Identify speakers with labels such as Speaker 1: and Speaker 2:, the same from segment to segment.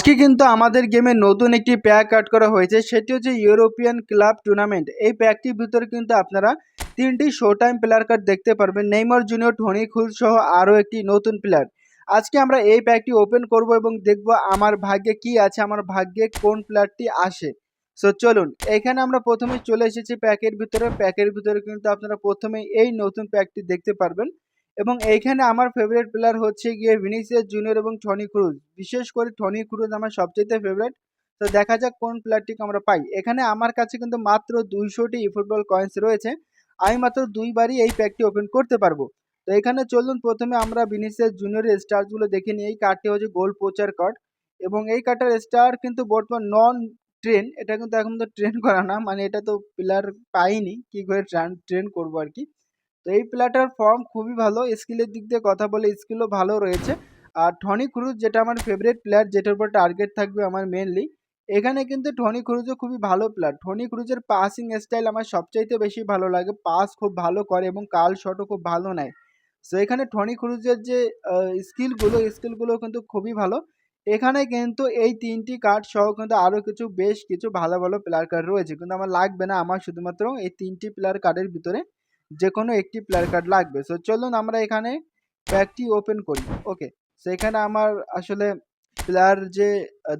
Speaker 1: আজকে কিন্তু আমাদের গেমে নতুন একটি প্যাক অ্যাড করা হয়েছে। সেটি হচ্ছে ইউরোপিয়ান ক্লাব টুর্নামেন্ট এই প্যাকটির ভিতরে কিন্তু আপনারা তিনটি শো টাইম প্লেয়ার কার্ড দেখতে পারবেন। নেইমার জুনিয়র টনি খুল সহ আরও একটি নতুন প্লেয়ার আজকে আমরা এই প্যাকটি ওপেন করব এবং দেখব আমার ভাগ্যে কি আছে, আমার ভাগ্যে কোন প্লেয়ারটি আসে। সো চলুন, এখানে আমরা প্রথমে চলে এসেছি প্যাকের ভিতরে। প্যাকের ভিতরে কিন্তু আপনারা প্রথমে এই নতুন প্যাকটি দেখতে পারবেন। এবং এইখানে আমার ফেভারিট প্লেয়ার হচ্ছে গিয়ে ভিনিসিয়াস জুনিয়র এবং টনি ক্রুজ বিশেষ করে টনি ক্রুজ আমার সবচেয়ে ফেভারিট তো দেখা যাক কোন প্লেয়ারটিকে আমরা পাই। এখানে আমার কাছে কিন্তু মাত্র দুইশোটি ফুটবল কয়েন্স রয়েছে। আমি মাত্র দুইবারই এই প্যাকটি ওপেন করতে পারব। তো এখানে চলুন প্রথমে আমরা ভিনিসিয়াস জুনিয়রের স্টারগুলো দেখে নিই। এই কার্ডটি হচ্ছে গোল পোচার কার্ড এবং এই কার্ডটার স্টার কিন্তু বর্তমান নন ট্রেন এটা কিন্তু এখন তো ট্রেন করা না। মানে এটা তো প্লেয়ার পাইনি। কি করে ট্রেন করব আর কি। তো এই প্লেয়ারটার ফর্ম খুবই ভালো। স্কিলের দিক দিয়ে কথা বলে স্কিলও ভালো রয়েছে। আর টনি ক্রুজ যেটা আমার ফেভারিট প্লেয়ার যেটার উপর টার্গেট থাকবে আমার মেনলি এখানে কিন্তু টনি ক্রুজও খুবই ভালো প্লেয়ার টনি ক্রুজের পাসিং স্টাইল আমার সবচাইতে বেশি ভালো লাগে। পাস খুব ভালো করে এবং কাল শটও খুব ভালো নেয়। সো এখানে টনি ক্রুজের যে স্কিলগুলো স্কিলগুলো কিন্তু খুবই ভালো। এখানে কিন্তু এই তিনটি কার্ড সহ কিন্তু আরও কিছু বেশ কিছু ভালো ভালো প্লেয়ার কার্ড রয়েছে। কিন্তু আমার লাগবে না। আমার শুধুমাত্র এই তিনটি প্লেয়ার কার্ডের ভিতরে যে কোনো একটি প্লেয়ার কার্ড লাগবে। সো চলুন আমরা এখানে প্যাকটি ওপেন করি। ওকে সেখানে আমার আসলে প্লেয়ার যে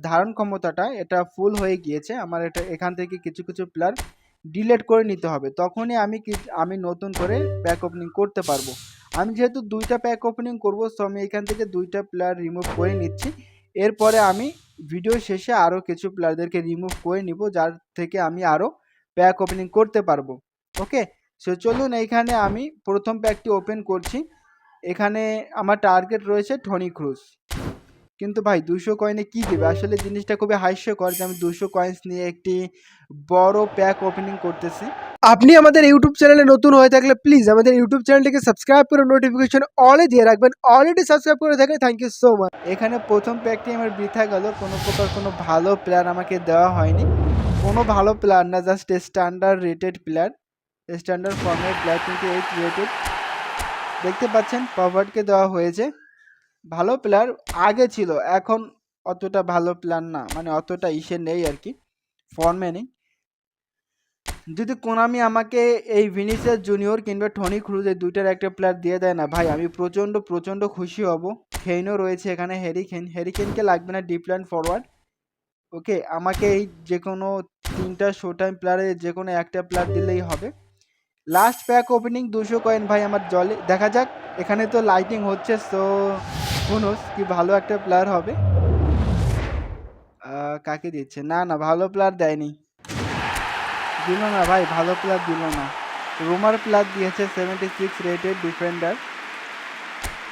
Speaker 1: ধারণ ক্ষমতাটা, এটা ফুল হয়ে গিয়েছে। আমার এটা, এখান থেকে কিছু কিছু প্লেয়ার ডিলেট করে নিতে হবে। তখনই আমি আমি নতুন করে প্যাক ওপেনিং করতে পারব। আমি যেহেতু দুইটা প্যাক ওপেনিং করব সো আমি এখান থেকে দুইটা প্লেয়ার রিমুভ করে নিচ্ছি। এরপরে আমি ভিডিও শেষে আরও কিছু প্লেয়ারদেরকে রিমুভ করে নিব, যার থেকে আমি আরও প্যাক ওপেনিং করতে পারব। ওকে সো চলুন এইখানে আমি প্রথম প্যাকটি ওপেন করছি। এখানে আমার টার্গেট রয়েছে টনি ক্রুজ কিন্তু ভাই দুশো কয়েনে কি দেবে? আসলে জিনিসটা খুবই হাস্যকর যে আমি দুশো কয়েন্স নিয়ে একটি বড় প্যাক ওপেনিং করতেছি।
Speaker 2: আপনি আমাদের ইউটিউব চ্যানেলে নতুন হয়ে থাকলে প্লিজ আমাদের ইউটিউব চ্যানেলটিকে সাবস্ক্রাইব করে নোটিফিকেশন অলে দিয়ে রাখবেন। অলরেডি সাবস্ক্রাইব করে থাকলে থ্যাংক ইউ সো মাচ
Speaker 1: এখানে প্রথম প্যাকটি আমার বৃথা গেল। কোনো প্রকার কোনো ভালো প্লেয়ার আমাকে দেওয়া হয়নি। কোনো ভালো প্লেয়ার না just standard rated player standard ফর্মের প্লেয়ার কিন্তু এইট রেটেড দেখতে পাচ্ছেন পাওয়ার্ডকে দেওয়া হয়েছে। ভালো প্লেয়ার আগে ছিল, এখন অতটা ভালো প্লেয়ার না মানে অতটা ইসে নেই আর কি ফর্মে নেই। যদি কোনামি আমাকে এই ভিনিসিয়াস জুনিয়র কিংবা টনি ক্রুজ এই দুইটার একটা প্লেয়ার দিয়ে দেয় না, ভাই আমি প্রচণ্ড প্রচণ্ড খুশি হব। খেইনও রয়েছে এখানে হ্যারিকেন হ্যারিকেনকে লাগবে না ডিপ ল্যান্ড ফরওয়ার্ড ওকে আমাকে এই যে কোনো তিনটা শো টাইম প্লেয়ারে যে কোনো একটা প্লেয়ার দিলেই হবে। লাস্ট প্যাক ওপেনিং দুশো কয়েন ভাই, আমার জলে দেখা যাক, এখানে তো লাইটিং হচ্ছে সো হুনোস কি ভালো একটা প্লেয়ার হবে। কাকে দিচ্ছে? না না, ভালো প্লেয়ার দেয়নি। দিল না ভাই, ভালো প্লেয়ার দিল না। রুমার প্লেয়ার দিয়েছে সেভেন্টি সিক্স রেটেড ডিফেন্ডার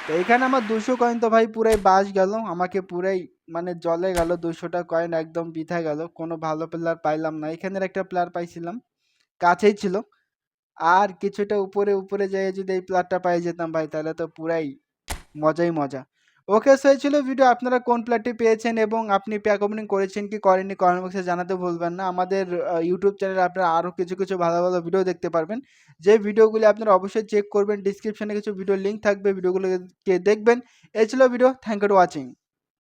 Speaker 1: তো এখানে আমার দুশো কয়েন তো ভাই পুরাই বাস গেল। আমাকে পুরাই মানে জলে গেল, দুশোটা কয়েন একদম বিথা গেল। কোনো ভালো প্লেয়ার পাইলাম না। এখানের একটা প্লেয়ার পাইছিলাম। কাছেই ছিল। আর কিছুটা উপরে উপরে যেয়ে যদি এই প্লেয়ারটা পাই যেতাম ভাই, তাহলে তো পুরাই মজাই মজা। ওকে সো ছিল ভিডিও আপনারা কোন প্লেয়ারটি পেয়েছেন এবং আপনি প্যাক ওপেনিং করেছেন কি করেননি কমেন্ট বক্সে জানাতে ভুলবেন না। আমাদের ইউটিউব চ্যানেলে আপনারা আরও কিছু কিছু ভালো ভালো ভিডিও দেখতে পারবেন। যে ভিডিওগুলি আপনারা অবশ্যই চেক করবেন। ডিসক্রিপশনে কিছু ভিডিও লিঙ্ক থাকবে। ভিডিওগুলোকে দেখবেন। এই ছিল ভিডিও থ্যাংক ইউ ওয়াচিং